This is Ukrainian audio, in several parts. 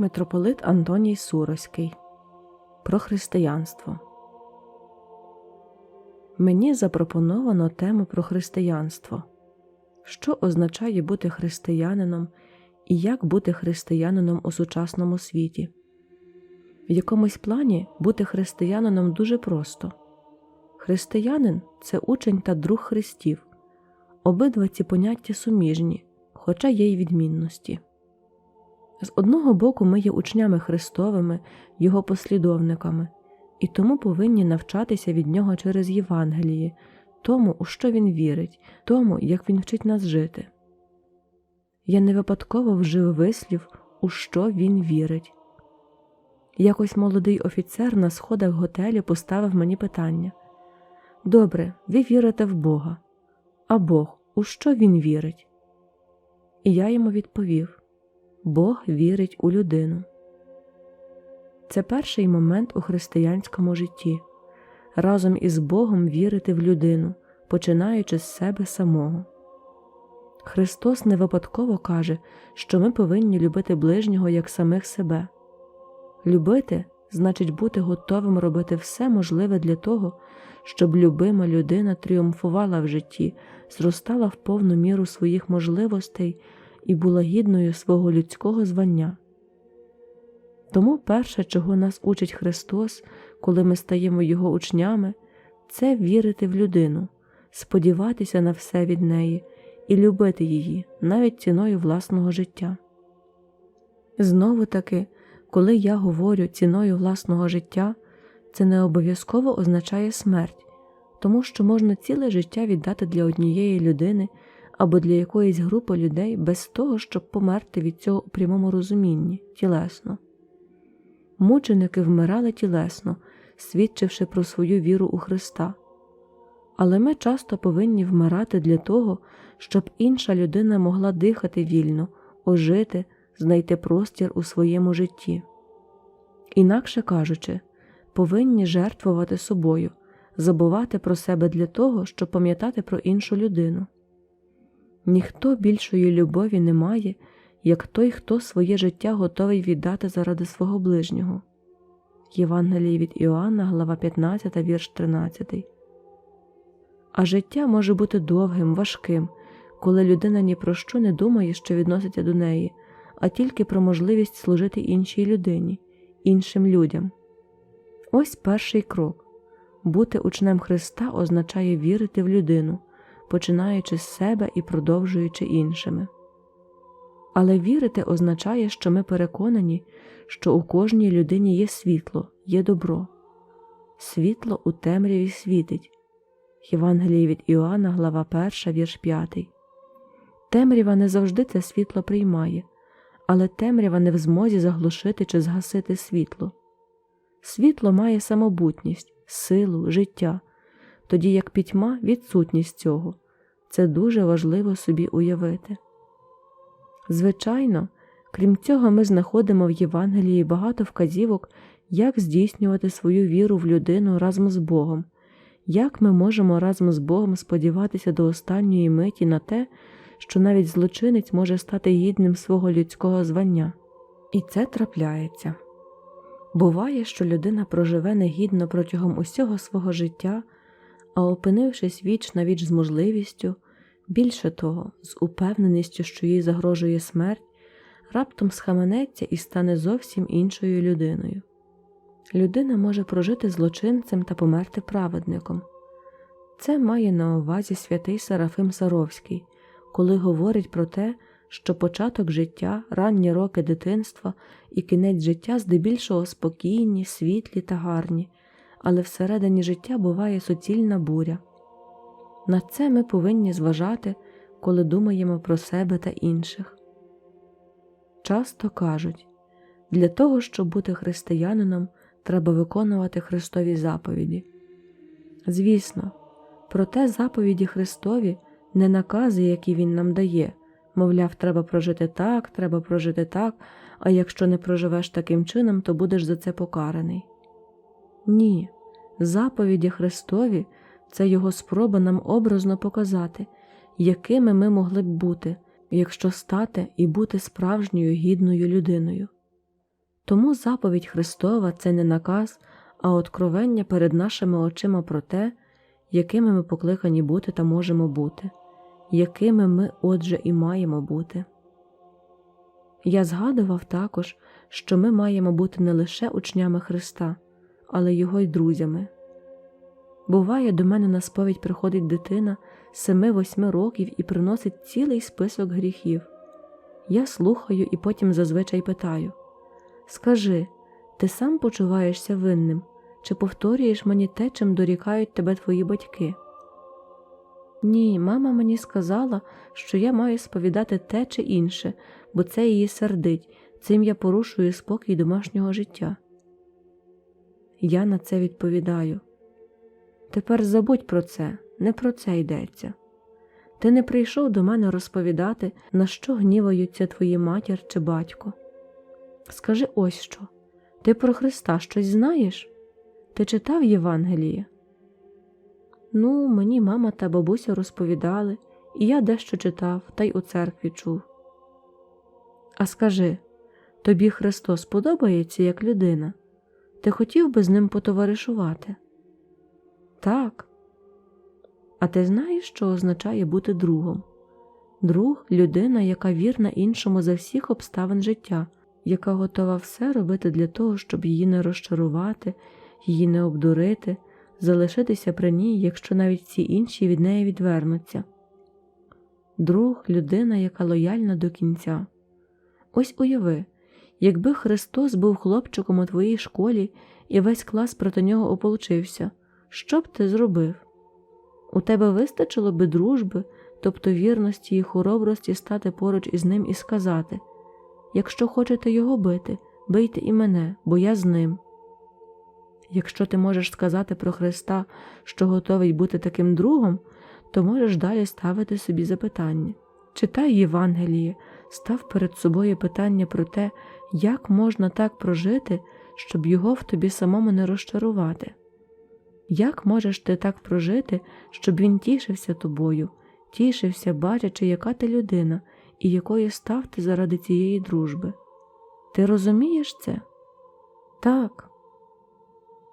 Митрополит Антоній Суроський Про християнство. Мені запропоновано тему про християнство. Що означає бути християнином і як бути християнином у сучасному світі? В якомусь плані бути християнином дуже просто. Християнин це учень та друг Христів. Обидва ці поняття суміжні, хоча є й відмінності. З одного боку, ми є учнями Христовими, Його послідовниками, і тому повинні навчатися від Нього через Євангеліє, тому, у що Він вірить, тому, як Він вчить нас жити. Я не випадково вжив вислів, у що він вірить. Якось молодий офіцер на сходах готелю поставив мені питання Добре, ви вірите в Бога, а Бог, у що він вірить? І я йому відповів Бог вірить у людину. Це перший момент у християнському житті разом із Богом вірити в людину, починаючи з себе самого. Христос не випадково каже, що ми повинні любити ближнього як самих себе. Любити значить бути готовим робити все можливе для того, щоб любима людина тріумфувала в житті, зростала в повну міру своїх можливостей і була гідною свого людського звання. Тому перше, чого нас учить Христос, коли ми стаємо Його учнями, це вірити в людину, сподіватися на все від неї і любити її навіть ціною власного життя. Знову таки, коли я говорю ціною власного життя, це не обов'язково означає смерть, тому що можна ціле життя віддати для однієї людини або для якоїсь групи людей без того, щоб померти від цього у прямому розумінні тілесно. Мученики вмирали тілесно, свідчивши про свою віру у Христа. Але ми часто повинні вмирати для того, щоб інша людина могла дихати вільно, ожити, знайти простір у своєму житті. Інакше кажучи, повинні жертвувати собою, забувати про себе для того, щоб пам'ятати про іншу людину. Ніхто більшої любові не має, як той, хто своє життя готовий віддати заради свого ближнього. Євангеліє від Іоанна, глава 15, вірш 13. А життя може бути довгим, важким, коли людина ні про що не думає, що відноситься до неї, а тільки про можливість служити іншій людині, іншим людям. Ось перший крок бути учнем Христа означає вірити в людину, починаючи з себе і продовжуючи іншими. Але вірити означає, що ми переконані, що у кожній людині є світло, є добро. Світло у темряві світить. Євангеліє від Іоанна, глава 1, вірш 5. Темрява не завжди це світло приймає, але темрява не в змозі заглушити чи згасити світло. Світло має самобутність, силу, життя, тоді як пітьма відсутність цього. Це дуже важливо собі уявити. Звичайно, крім цього, ми знаходимо в Євангелії багато вказівок, як здійснювати свою віру в людину разом з Богом, як ми можемо разом з Богом сподіватися до останньої миті на те, що навіть злочинець може стати гідним свого людського звання. І це трапляється. Буває, що людина проживе негідно протягом усього свого життя, а опинившись віч на віч з можливістю, більше того, з упевненістю, що їй загрожує смерть, раптом схаменеться і стане зовсім іншою людиною. Людина може прожити злочинцем та померти праведником. Це має на увазі святий Серафим Саровський, коли говорить про те, що початок життя, ранні роки дитинства і кінець життя здебільшого спокійні, світлі та гарні, але всередині життя буває суцільна буря. На це ми повинні зважати, коли думаємо про себе та інших. Часто кажуть для того, щоб бути християнином, треба виконувати Христові заповіді. Звісно, проте заповіді Христові не накази, які Він нам дає, мовляв, треба прожити так, треба прожити так, а якщо не проживеш таким чином, то будеш за це покараний. Ні, заповіді Христові це Його спроба нам образно показати, якими ми могли б бути, якщо стати і бути справжньою гідною людиною. Тому заповідь Христова це не наказ, а откровення перед нашими очима про те, якими ми покликані бути та можемо бути, якими ми, отже, і маємо бути. Я згадував також, що ми маємо бути не лише учнями Христа, але Його й друзями. Буває, до мене на сповідь приходить дитина семи-восьми років і приносить цілий список гріхів. Я слухаю і потім зазвичай питаю Скажи, ти сам почуваєшся винним, чи повторюєш мені те, чим дорікають тебе твої батьки? Ні, мама мені сказала, що я маю сповідати те чи інше, бо це її сердить, цим я порушую спокій домашнього життя. Я на це відповідаю. Тепер забудь про це, не про це йдеться. Ти не прийшов до мене розповідати, на що гніваються твої матір чи батько. Скажи ось що ти про Христа щось знаєш? Ти читав Євангеліє? Ну, мені мама та бабуся розповідали, і я дещо читав та й у церкві чув. А скажи тобі Христос подобається як людина? Ти хотів би з ним потоваришувати? Так. А ти знаєш, що означає бути другом? Друг людина, яка вірна іншому за всіх обставин життя, яка готова все робити для того, щоб її не розчарувати, її не обдурити, залишитися при ній, якщо навіть всі інші від неї відвернуться. Друг людина, яка лояльна до кінця. Ось уяви, якби Христос був хлопчиком у твоїй школі і весь клас проти нього ополчився, що б ти зробив? У тебе вистачило би дружби, тобто вірності і хоробрості стати поруч із ним і сказати Якщо хочете його бити, бийте і мене, бо я з ним. Якщо ти можеш сказати про Христа, що готовий бути таким другом, то можеш далі ставити собі запитання. Читай Євангеліє, став перед собою питання про те, як можна так прожити, щоб його в тобі самому не розчарувати. Як можеш ти так прожити, щоб він тішився тобою, тішився, бачачи, яка ти людина і якою став ти заради цієї дружби? Ти розумієш це? Так.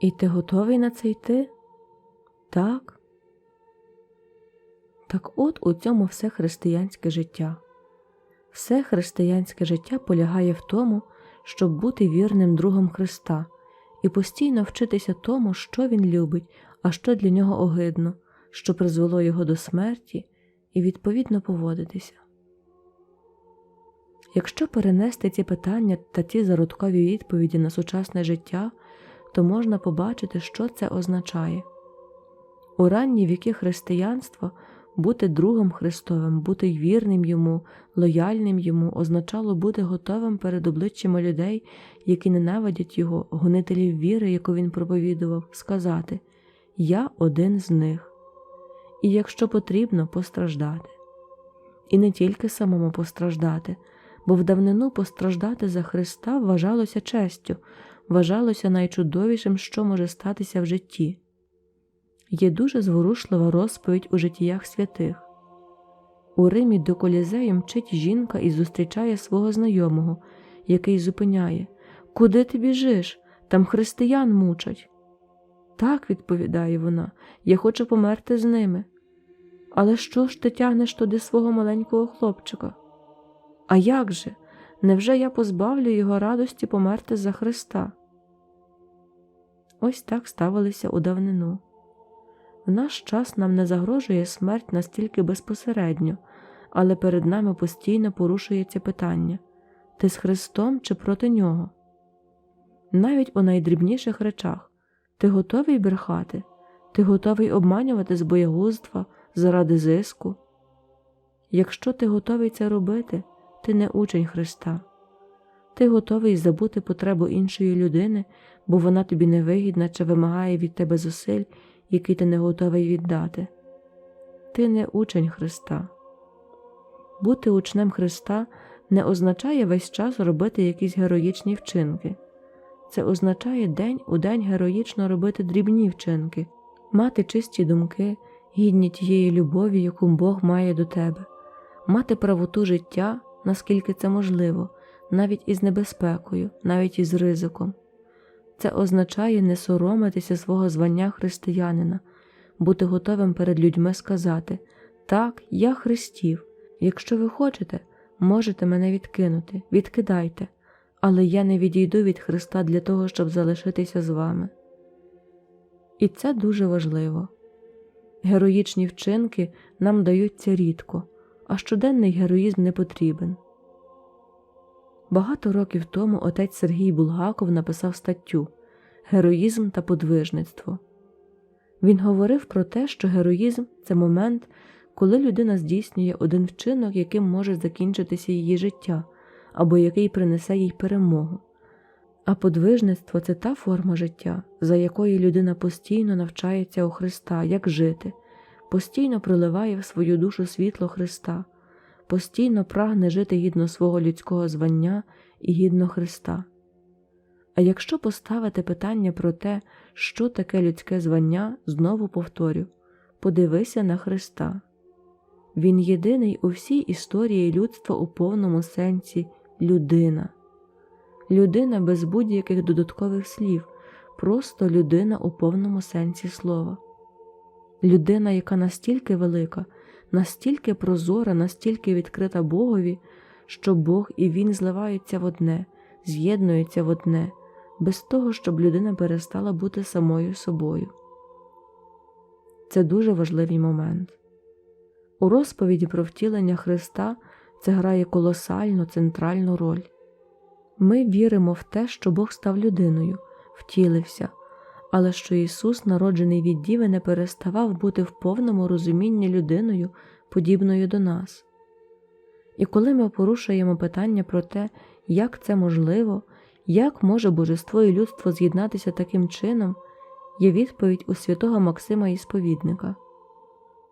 І ти готовий на це йти? Так. Так от у цьому все християнське життя. Все християнське життя полягає в тому, щоб бути вірним другом Христа і постійно вчитися тому, що Він любить, а що для нього огидно, що призвело його до смерті, і відповідно поводитися. Якщо перенести ці питання та ці зародкові відповіді на сучасне життя, то можна побачити, що це означає. У ранні віки християнства бути другом Христовим, бути вірним йому, лояльним йому означало бути готовим перед обличчями людей, які ненавидять його, гонителів віри, яку він проповідував, сказати Я один з них. І якщо потрібно, постраждати. І не тільки самому постраждати, бо в давнину постраждати за Христа вважалося честю, вважалося найчудовішим, що може статися в житті. Є дуже зворушлива розповідь у життіях святих. У Римі до колізею мчить жінка і зустрічає свого знайомого, який зупиняє Куди ти біжиш? Там християн мучать. Так, відповідає вона, я хочу померти з ними. Але що ж ти тягнеш туди свого маленького хлопчика? А як же? Невже я позбавлю його радості померти за Христа? Ось так ставилися у давнину. В наш час нам не загрожує смерть настільки безпосередньо, але перед нами постійно порушується питання ти з Христом чи проти Нього? Навіть у найдрібніших речах ти готовий брехати, ти готовий обманювати з боягузтва заради зиску. Якщо ти готовий це робити, ти не учень Христа. Ти готовий забути потребу іншої людини, бо вона тобі невигідна чи вимагає від тебе зусиль, які ти не готовий віддати. Ти не учень Христа. Бути учнем Христа не означає весь час робити якісь героїчні вчинки. Це означає день у день героїчно робити дрібні вчинки, мати чисті думки, гідні тієї любові, яку Бог має до тебе, мати правоту життя, наскільки це можливо, навіть із небезпекою, навіть із ризиком. Це означає не соромитися свого звання християнина, бути готовим перед людьми сказати Так, я Христів. Якщо ви хочете, можете мене відкинути, відкидайте, але я не відійду від Христа для того, щоб залишитися з вами. І це дуже важливо. Героїчні вчинки нам даються рідко, а щоденний героїзм не потрібен. Багато років тому отець Сергій Булгаков написав статтю Героїзм та подвижництво. Він говорив про те, що героїзм це момент, коли людина здійснює один вчинок, яким може закінчитися її життя, або який принесе їй перемогу. А подвижництво це та форма життя, за якою людина постійно навчається у Христа, як жити, постійно проливає в свою душу світло Христа, постійно прагне жити гідно свого людського звання і гідно Христа. А якщо поставити питання про те, що таке людське звання, знову повторю подивися на Христа. Він єдиний у всій історії людства у повному сенсі людина, людина без будь-яких додаткових слів, просто людина у повному сенсі слова, людина, яка настільки велика, настільки прозора, настільки відкрита Богові, що Бог і Він зливаються в одне, з'єднуються в одне, без того, щоб людина перестала бути самою собою. Це дуже важливий момент. У розповіді про втілення Христа це грає колосальну центральну роль. Ми віримо в те, що Бог став людиною, втілився, але що Ісус, народжений від Діви, не переставав бути в повному розумінні людиною, подібною до нас. І коли ми порушуємо питання про те, як це можливо, як може божество і людство з'єднатися таким чином, є відповідь у святого Максима Ісповідника.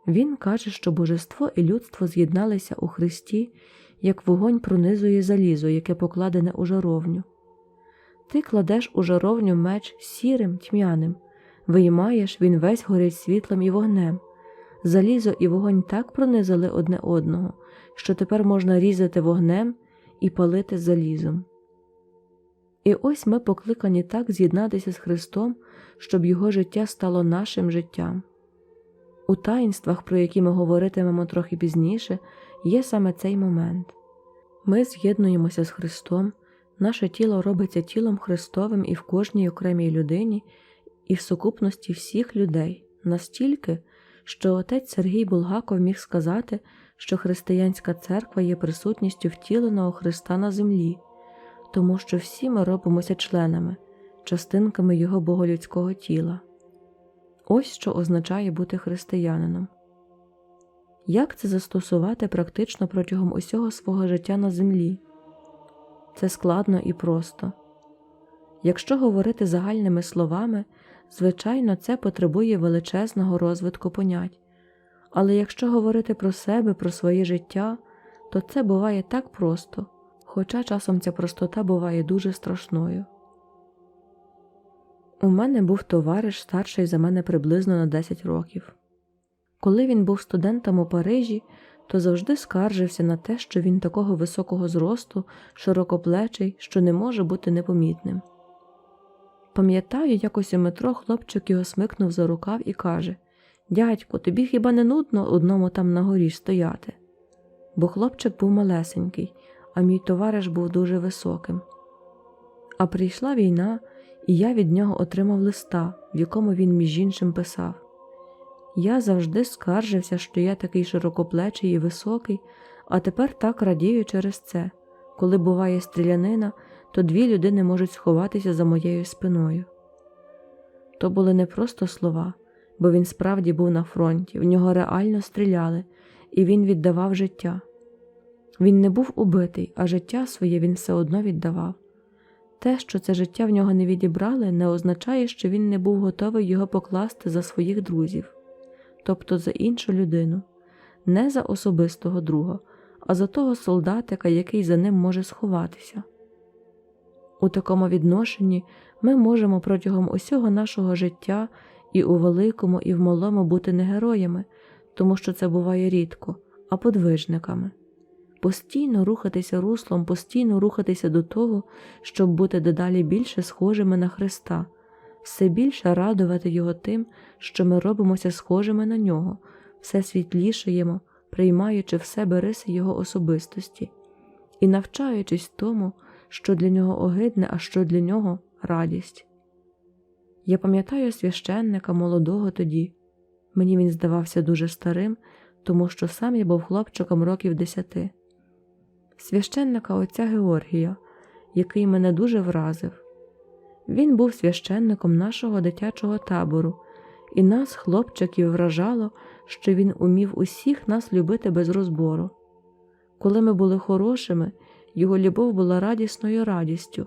Він каже, що божество і людство з'єдналися у Христі, як вогонь пронизує залізо, яке покладене у жаровню. Ти кладеш у жаровню меч сірим, тьмяним, виймаєш, він весь горить світлом і вогнем. Залізо і вогонь так пронизали одне одного, що тепер можна різати вогнем і палити залізом. І ось ми покликані так з'єднатися з Христом, щоб Його життя стало нашим життям. У таїнствах, про які ми говоритимемо трохи пізніше, є саме цей момент. Ми з'єднуємося з Христом, наше тіло робиться тілом Христовим і в кожній окремій людині, і в сукупності всіх людей, настільки, що отець Сергій Булгаков міг сказати, що християнська церква є присутністю втіленого Христа на землі, тому що всі ми робимося членами, частинками Його боголюдського тіла. Ось що означає бути християнином. Як це застосувати практично протягом усього свого життя на землі? Це складно і просто. Якщо говорити загальними словами, звичайно, це потребує величезного розвитку понять, але якщо говорити про себе, про своє життя, то це буває так просто, хоча часом ця простота буває дуже страшною. У мене був товариш старший за мене приблизно на 10 років. Коли він був студентом у Парижі, то завжди скаржився на те, що він такого високого зросту, широкоплечий, що не може бути непомітним. Пам'ятаю, якось у метро хлопчик його смикнув за рукав і каже Дядько, тобі хіба не нудно одному там на горі стояти? Бо хлопчик був малесенький, а мій товариш був дуже високим. А прийшла війна, і я від нього отримав листа, в якому він між іншим писав Я завжди скаржився, що я такий широкоплечий і високий, а тепер так радію через це. Коли буває стрілянина, то дві людини можуть сховатися за моєю спиною. То були не просто слова, бо він справді був на фронті, в нього реально стріляли, і він віддавав життя. Він не був убитий, а життя своє він все одно віддавав. Те, що це життя в нього не відібрали, не означає, що він не був готовий його покласти за своїх друзів, тобто за іншу людину, не за особистого друга, а за того солдатика, який за ним може сховатися. У такому відношенні ми можемо протягом усього нашого життя і у великому, і в малому бути не героями, тому що це буває рідко, а подвижниками. постійно рухатися руслом, постійно рухатися до того, щоб бути дедалі більше схожими на Христа, все більше радувати Його тим, що ми робимося схожими на нього, все світлішаємо, приймаючи в себе риси Його особистості і навчаючись тому, що для нього огидне, а що для нього радість. Я пам'ятаю священника молодого тоді. Мені він здавався дуже старим, тому що сам я був хлопчиком років десяти. Священника отця Георгія, який мене дуже вразив. Він був священником нашого дитячого табору, і нас, хлопчиків, вражало, що він умів усіх нас любити без розбору. Коли ми були хорошими, його любов була радісною радістю.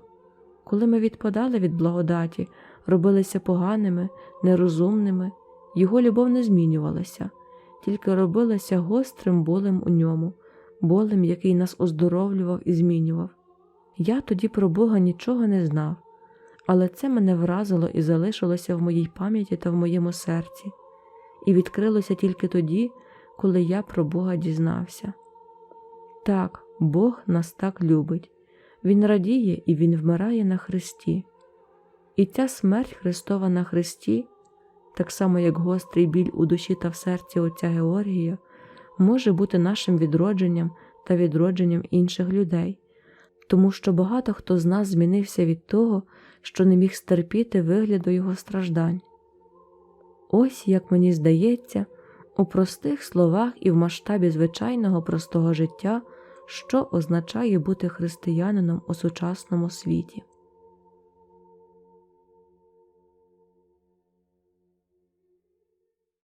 Коли ми відпадали від благодаті, робилися поганими, нерозумними, його любов не змінювалася, тільки робилася гострим болем у ньому, болем, який нас оздоровлював і змінював. Я тоді про Бога нічого не знав, але це мене вразило і залишилося в моїй пам'яті та в моєму серці, і відкрилося тільки тоді, коли я про Бога дізнався. Так, Бог нас так любить, Він радіє і Він вмирає на Христі. І ця смерть Христова на Христі, так само як гострий біль у душі та в серці Отця Георгія, може бути нашим відродженням та відродженням інших людей, тому що багато хто з нас змінився від того, що не міг стерпіти вигляду його страждань. Ось, як мені здається, у простих словах і в масштабі звичайного простого життя, що означає бути християнином у сучасному світі.